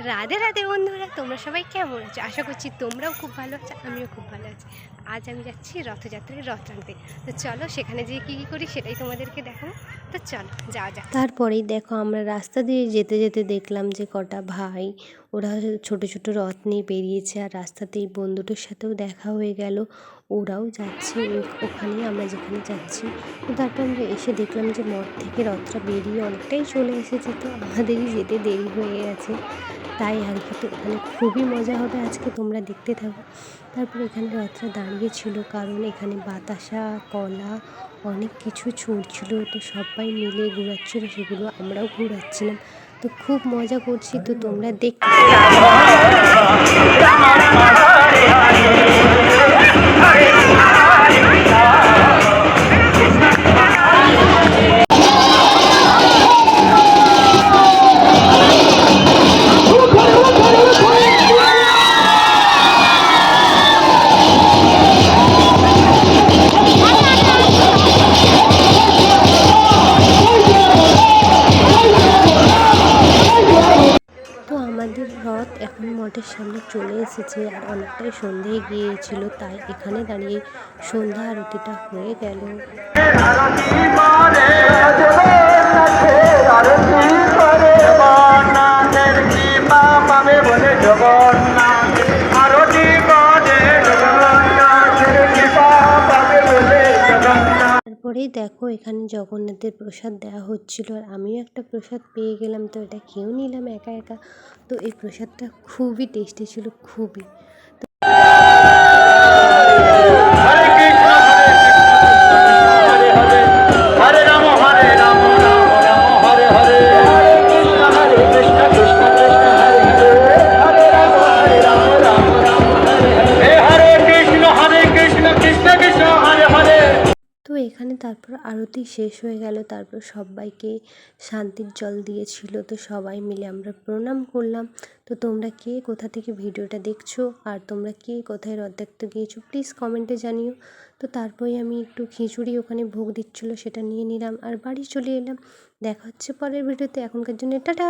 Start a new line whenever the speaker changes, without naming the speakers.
রাধে রাধে বন্ধুরা, তোমরা সবাই কেমন আছো? আশা করছি তোমরাও খুব ভালো আছো, আমিও খুব ভালো আছি। আজ আমি যাচ্ছি রথযাত্রায় রথ টানতে তো চলো সেখানে যেয়ে কী কী করি সেটাই তোমাদেরকে দেখাবো। তো
তারপরেই দেখো আমরা রাস্তা দিয়ে যেতে যেতে দেখলাম যে কটা ভাই, ওরা ছোট ছোট রথ নিয়ে বেরিয়েছে আর রাস্তাতেই বন্ধুটার সাথেও দেখা হয়ে গেল, ওরাও যাচ্ছে, ও- ওখানেই আমরা যেখানে যাচ্ছি। তো তারপর আমরা এসে দেখলাম যে মঠ থেকে রথটা বেরিয়ে অনেকটাই চলে এসেছে, তো আমাদেরই যেতে দেরি হয়ে গেছে। তাই আর কি, তো এখানে খুবই মজা হবে আজকে, তোমরা দেখতে থাকো। তারপর এখানে রথটা দাঁড়িয়ে ছিল, কারণ এখানে বাতাসা, কলা, অনেক কিছু ছুটছিল তো সবাই মিলে ঘুরাচ্ছিল সেগুলো আমরাও ঘুরাচ্ছিলাম। তো খুব মজা করছি তো তোমরা দেখতে আমাদের রথ এখন মঠের সামনে চলে এসেছে আর অনেকটাই সন্ধে গিয়েছিল, তাই এখানে দাঁড়িয়ে সন্ধ্যা আরতিটা হয়ে গেল। তারপরেই দেখো এখানে জগন্নাথের প্রসাদ দেওয়া হচ্ছিল আর আমিও একটা প্রসাদ পেয়ে গেলাম, তো এটা খেয়েও নিলাম একা একা। তো এই প্রসাদটা খুবই টেস্টি ছিল, খুবই। এখানে তারপর আরতি শেষ হয়ে গেল, তারপর সবাইকে শান্তির জল দিয়েছিল, তো সবাই মিলে আমরা প্রণাম করলাম। তো তোমরা কে কোথা থেকে ভিডিওটা দেখছ আর তোমরা কে কোথায় রথ দেখতে গিয়েছো প্লিজ কমেন্টে জানিও। তো তারপরে আমি একটু খিচুড়ি ওখানে ভোগ দিচ্ছিল, সেটা নিয়ে নিলাম আর বাড়ি চলে এলাম। দেখা হচ্ছে পরের ভিডিওতে, এখনকার জন্য টাটা!